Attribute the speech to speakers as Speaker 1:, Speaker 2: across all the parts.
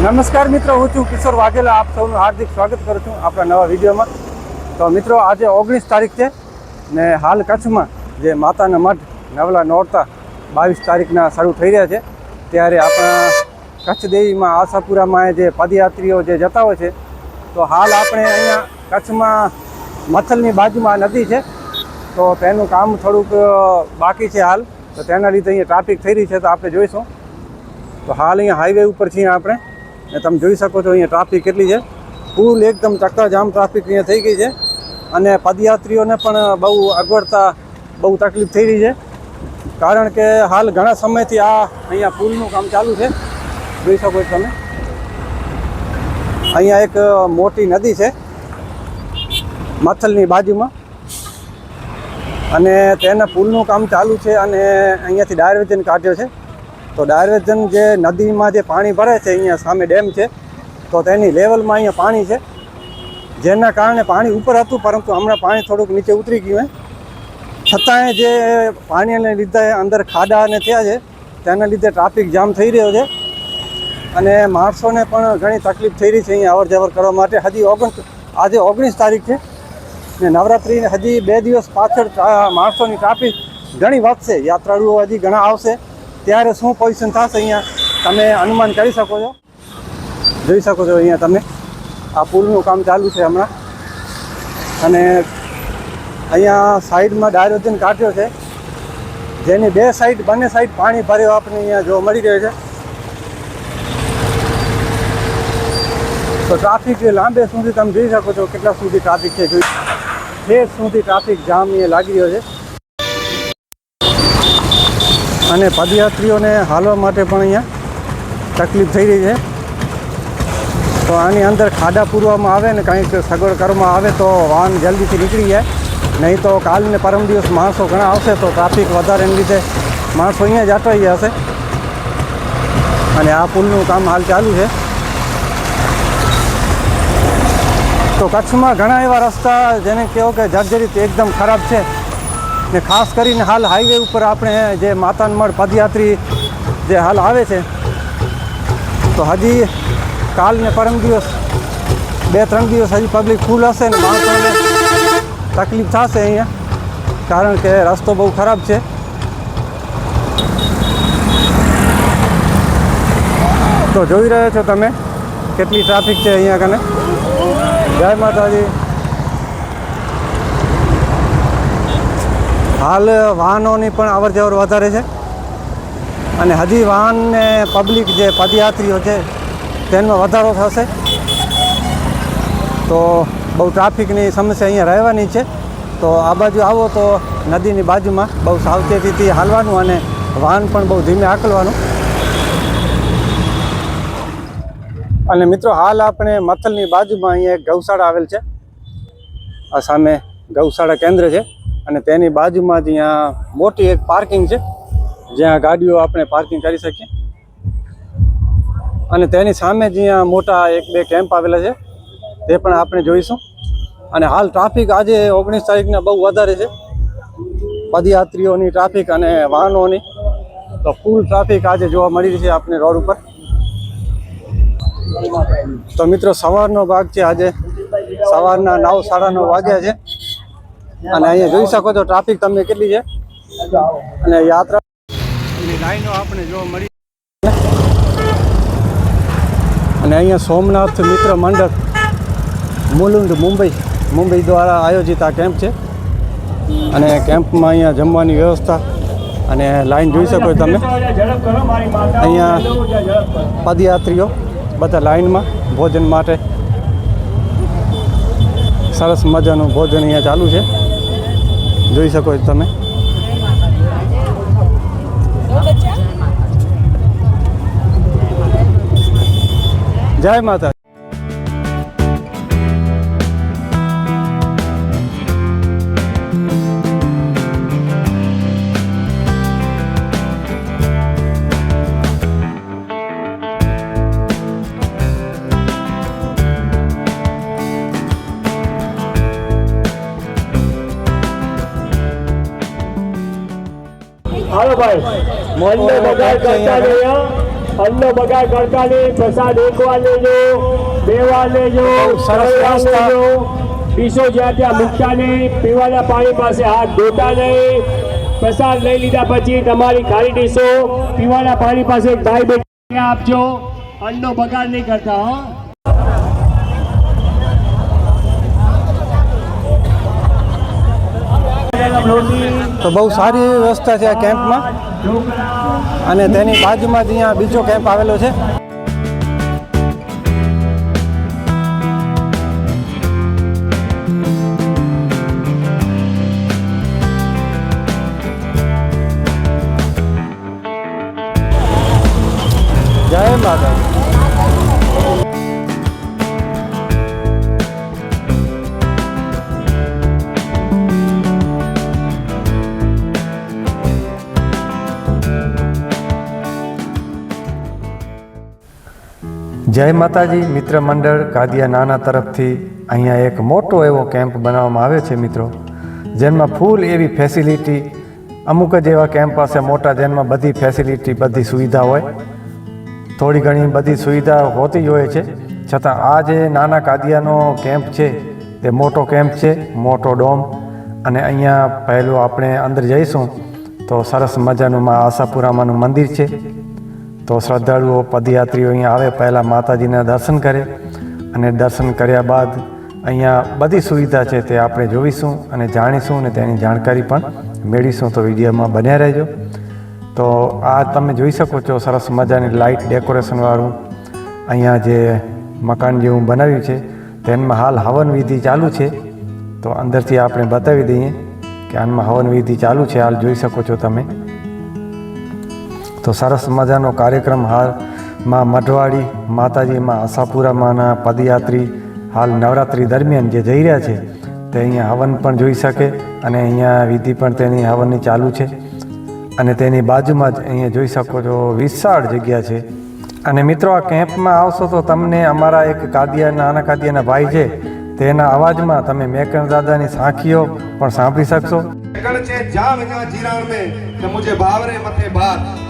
Speaker 1: નમસ્કાર મિત્રો, હું છું કિશોર વાઘેલા. આપ સૌનું હાર્દિક સ્વાગત કરું છું આપણા નવા વિડીયોમાં. તો મિત્રો, આજે ઓગણીસ તારીખ છે ને હાલ કચ્છમાં જે માતાના મઠ નવલા નોરતા બાવીસ તારીખના શરૂ થઈ રહ્યા છે. ત્યારે આપણા કચ્છ દેવીમાં આશાપુરામાં જે પદયાત્રીઓ જે જતા હોય છે, તો હાલ આપણે અહીંયા કચ્છમાં મથલની બાજુમાં નદી છે. તો તેનું કામ થોડુંક બાકી છે હાલ. તો તેના લીધે અહીંયા ટ્રાફિક થઈ રહી છે, તો આપણે જોઈશું. તો હાલ અહીંયા હાઈવે ઉપર છીએ આપણે ને તમે જોઈ શકો છો અહીંયા ટ્રાફિક કેટલી છે. ફૂલ એકદમ ચક્કાજામ ટ્રાફિક અહીંયા થઈ ગઈ છે. અને પદયાત્રીઓને પણ બહુ અગવડતા, બહુ તકલીફ થઈ રહી છે. કારણ કે હાલ ઘણા સમયથી આ અહીંયા પુલનું કામ ચાલુ છે. જોઈ શકો છો તમે. અહીંયા એક મોટી નદી છે, મથલની બાજુમાં. અને તેના પુલનું કામ ચાલુ છે અને અહીંયાથી ડાયરવેજન કાઢ્યો છે. તો ડાયવર્જન જે નદીમાં જે પાણી ભરે છે, અહીંયા સામે ડેમ છે, તો તેની લેવલમાં અહીંયા પાણી છે. જેના કારણે પાણી ઉપર હતું, પરંતુ હમણાં પાણી થોડુંક નીચે ઉતરી ગયું છતાંય જે પાણીને લીધે અંદર ખાડા અને થયા છે, તેના લીધે ટ્રાફિક જામ થઈ રહ્યો છે. અને માણસોને પણ ઘણી તકલીફ થઈ રહી છે અહીંયા અવર જવર કરવા માટે. હજી ઓગણ, આજે ઓગણીસ તારીખ છે ને નવરાત્રિ હજી બે દિવસ પાછળ માણસોની ટ્રાફિક ઘણી વધશે. યાત્રાળુઓ હજી ઘણા આવશે. ત્યારે શું પોઝિશન થશે અહીંયા? તમે અનુમાન કરી શકો છો? જોઈ શકો છો અહીંયા તમે. આ પુલનું કામ ચાલુ છે હમણાં. અને અહીંયા સાઈડમાં ડાયરોજન કાઢ્યો છે. જેની બે સાઈડ, બંને સાઈડ પાણી ભર્યો આપણને અહીંયા જોવા મળી રહ્યો છે. તો ટ્રાફિક લાંબે સુધી તમે જોઈ શકો છો કેટલા સુધી ટ્રાફિક છે. જોઈ ઠેર સુધી ટ્રાફિક જામ અહીંયા લાગી રહ્યો છે. અને પદયાત્રીઓને હાલવા માટે પણ અહીંયા તકલીફ થઈ રહી છે. તો આની અંદર ખાડા પૂરવામાં આવે ને કંઈક સગવડ કરવામાં આવે તો વાહન જલ્દીથી નીકળી જાય. નહીં તો કાલ ને પરમ દિવસ માણસો ઘણા આવશે તો ટ્રાફિક વધારે એને લીધે માણસો અહીંયા જ અટવાઈ જશે અને આ પુલનું કામ હાલ ચાલુ છે. તો કચ્છમાં ઘણા એવા રસ્તા જેને કહો કે જર્જરિત એકદમ ખરાબ છે. ને ખાસ કરીને હાલ હાઈવે ઉપર આપણે જે માતાનમઢ પદયાત્રી જે હાલ આવે છે, તો હજી કાલ ને પરમ દિવસ, બે ત્રણ દિવસ હજી પબ્લિક ફૂલ હશે ને માણસોને તકલીફ થશે અહીંયા, કારણ કે રસ્તો બહુ ખરાબ છે. તો જોઈ રહ્યા છો તમે કેટલી ટ્રાફિક છે અહીંયા કને? જય માતાજી. હાલ વાહનોની પણ અવર જવર વધારે છે. અને હજી વાહનને પબ્લિક જે પદયાત્રીઓ છે, તેમાં વધારો થશે. તો બહુ ટ્રાફિકની સમસ્યા અહીંયા રહેવાની છે. તો આ બાજુ આવો તો નદીની બાજુમાં બહુ સાવચેતીથી હાલવાનું અને વાહન પણ બહુ ધીમે હાકલવાનું. અને મિત્રો, હાલ આપણે મથલની બાજુમાં અહીંયા એક ગૌશાળા આવેલ છે. આ સામે ગૌશાળા કેન્દ્ર છે. અને તેની બાજુમાં જ અહીંયા મોટી એક પાર્કિંગ છે, જ્યાં ગાડીઓ આપણે પાર્કિંગ કરી શકીએ. અને તેની સામે જ અહીંયા મોટા એક બે કેમ્પ આવેલા છે, તે પણ આપણે જોઈશું. અને હાલ ટ્રાફિક આજે ઓગણીસ તારીખના બહુ વધારે છે. પદયાત્રીઓની ટ્રાફિક અને વાહનોની, તો ફૂલ ટ્રાફિક આજે જોવા મળી રહી છે આપણે રોડ ઉપર. તો મિત્રો, સવારનો ભાગ છે આજે. સવારના નવ સાડા નવ વાગ્યા છે. અને અહીંયા જોઈ શકો છો ટ્રાફિક તમને કેટલી છે. અને યાત્રા લાઈનો આપણે જોવા મળી અને અહીંયા સોમનાથ મિત્ર મંડળ મુલુંડ મુંબઈ મુંબઈ દ્વારા આયોજિત આ કેમ્પ છે. અને કેમ્પમાં અહીંયા જમવાની વ્યવસ્થા અને લાઈન જોઈ શકો તમે. અહીંયા પદયાત્રીઓ બધા લાઈનમાં ભોજન માટે. સરસ મજાનું ભોજન અહીંયા ચાલુ છે. જોઈ શકો છો તમે? જય માતા
Speaker 2: હાલો ભાઈ. મનનો બગાડ કરતા જઈએ અન્નનો બગાડ કરતા નહીં પ્રસાદ એક વાર લેજો બે વાર લેજો
Speaker 3: સરસ
Speaker 2: લેજો. પીસો જ્યાં ત્યાં મૂકતા નહીં પીવાના પાણી પાસે હાથ ધોતા નહીં. પ્રસાદ લઈ લીધા પછી તમારી ખાલી ડીશો પીવાના પાણી પાસે ભાઈ બેઠી આપજો. અન્નનો બગાડ નહીં કરતા હો.
Speaker 3: તો બહુ સારી એવી વ્યવસ્થા છે આ કેમ્પમાં. અને તેની બાજુમાં જ અહીંયા બીજો કેમ્પ આવેલો છે. જય માતા જય માતાજી, મિત્ર મંડળ કાદિયા નાના તરફથી અહીંયા એક મોટો એવો કેમ્પ બનાવવામાં આવ્યો છે મિત્રો, જેમાં ફૂલ એવી ફેસિલિટી અમુક જ એવા કેમ્પ પાસે મોટા જેમાં બધી ફેસિલિટી બધી સુવિધા હોય. થોડી ઘણી બધી સુવિધા હોતી જ હોય છે, છતાં આ જે નાના કાદિયાનો કેમ્પ છે તે મોટો કેમ્પ છે, મોટો ડોમ, અને અહીંયા પહેલું આપણે અંદર જઈશું, તો સરસ મજાનું માં આશાપુરામાનું મંદિર છે. તો શ્રદ્ધાળુઓ પદયાત્રીઓ અહીંયા આવે, પહેલાં માતાજીના દર્શન કરે અને દર્શન કર્યા બાદ અહીંયા બધી સુવિધા છે તે આપણે જોઈશું અને જાણીશું અને તેની જાણકારી પણ મેળવીશું. તો વિડીયોમાં બન્યા રહેજો. તો આ તમે જોઈ શકો છો સરસ મજાની લાઇટ ડેકોરેશનવાળું અહીંયા જે મકાન જેવું બનાવ્યું છે, તેમાં હાલ હવન વિધિ ચાલુ છે. તો અંદરથી આપણે બતાવી દઈએ કે આનમાં હવન વિધિ ચાલુ છે. હાલ જોઈ શકો છો તમે. તો સરસ મજાનો કાર્યક્રમ હાલમાં મઢવાડી માતાજીમાં આશાપુરામાંના પદયાત્રી હાલ નવરાત્રિ દરમિયાન જે જઈ રહ્યા છે, તે અહીંયા હવન પણ જોઈ શકે અને અહીંયા વિધિ પણ તેની હવનની ચાલુ છે. અને તેની બાજુમાં જ અહીંયા જોઈ શકો છો વિશાળ જગ્યા છે. અને મિત્રો આ કેમ્પમાં આવશો તો તમને અમારા એક કાદિયાના આના કાદિયાના ભાઈ છે, તેના અવાજમાં તમે મેકણ દાદાની સાંખીઓ પણ સાંભળી શકશો.
Speaker 4: છે જાવ જીરાણ મેં કે મુજે ભાવરે મથે બાત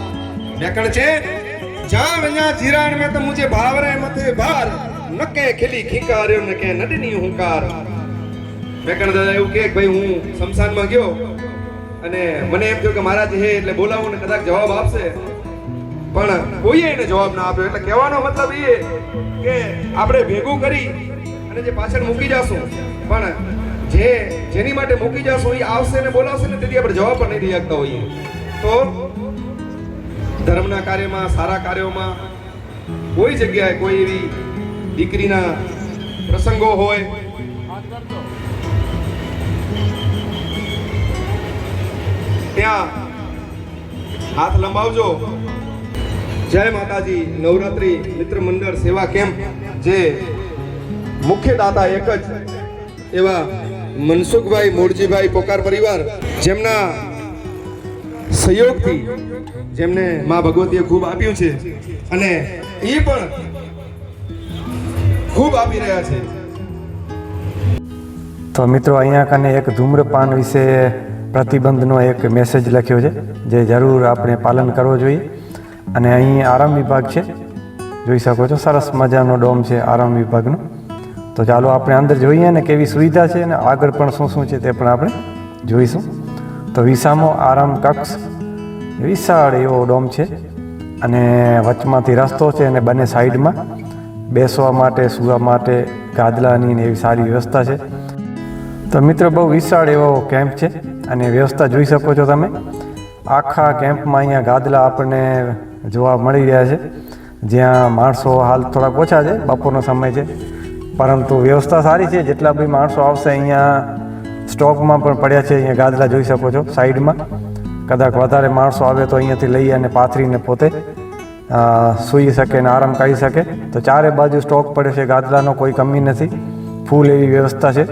Speaker 4: નેકળ છે? જ્યાં વિના જીરાણ મેં તો મુજે ભાવ રે મતે ભાર, નકે ખીલી ખીકાર નકે નડની હુંકાર. મેકણ દાદા, એવું કે ભાઈ હું શમશાનમાં ગયો અને મને એમ થયું કે મહારાજ હે, એટલે બોલાવું ને કદાચ જવાબ આપશે. પણ કોઈએ એને જવાબ ના આપ્યો. એટલે કહેવાનો મતલબ એ કે આપણે ભેગું કરી અને જે પાછળ મૂકી જશું. પણ જે જેની માટે મૂકી જશું એ આવશે ને બોલાવશે ને તેથી આપણે જવાબ પણ નહીં દઈ શકતા હોઈએ. તો ધર્મના કાર્યમાં, સારા કાર્યોમાં, કોઈ જગ્યાએ કોઈ એવી દીકરીના પ્રસંગો હોય. ત્યાં હાથ લંબાવજો. જય માતાજી, નવરાત્રી મિત્ર મંડળ સેવા કેમ્પ, જે મુખ્ય દાતા એક જ એવા મનસુખભાઈ મોરજીભાઈ પોકાર પરિવાર, જેમના સહયોગથી જેમને મા ભગવતીએ ખૂબ આપ્યું છે અને એ પણ ખૂબ આપી રહ્યા છે.
Speaker 3: તો મિત્રો, અહીંયા કને એક ધૂમ્રપાન વિશે પ્રતિબંધનો એક મેસેજ લખ્યો છે, જે જરૂર આપણે પાલન કરવો જોઈએ. અને અહીં આરામ વિભાગ છે, જોઈ શકો છો, સરસ મજાનો ડોમ છે આરામ વિભાગનો. તો ચાલો આપણે અંદર જોઈએ ને કેવી સુવિધા છે અને આગળ પણ શું શું છે તે પણ આપણે જોઈશું. તો વિસામો આરામ કક્ષ. વિશાળ એવો ડોમ છે અને વચમાંથી રસ્તો છે અને બંને સાઈડમાં બેસવા માટે, સૂવા માટે ગાદલાની ને એવી સારી વ્યવસ્થા છે. તો મિત્રો, બહુ વિશાળ એવો કેમ્પ છે અને વ્યવસ્થા જોઈ શકો છો તમે. આખા કેમ્પમાં અહીંયા ગાદલા આપણને જોવા મળી રહ્યા છે. જ્યાં માણસો હાલ થોડાક ઓછા છે, બપોરનો સમય છે. પરંતુ વ્યવસ્થા સારી છે, જેટલા બી માણસો આવશે અહીંયા સ્ટોકમાં પણ પડ્યા છે, અહીંયા ગાદલા જોઈ શકો છો, સાઈડમાં. કદાચ વધારે માણસો આવે તો અહીંયાથી લઈ અને પાથરીને પોતે સૂઈ શકે અને આરામ કરી શકે. તો ચારે બાજુ સ્ટોક પડે છે, ગાદલાનો કોઈ કમી નથી. ફૂલ એવી વ્યવસ્થા છે.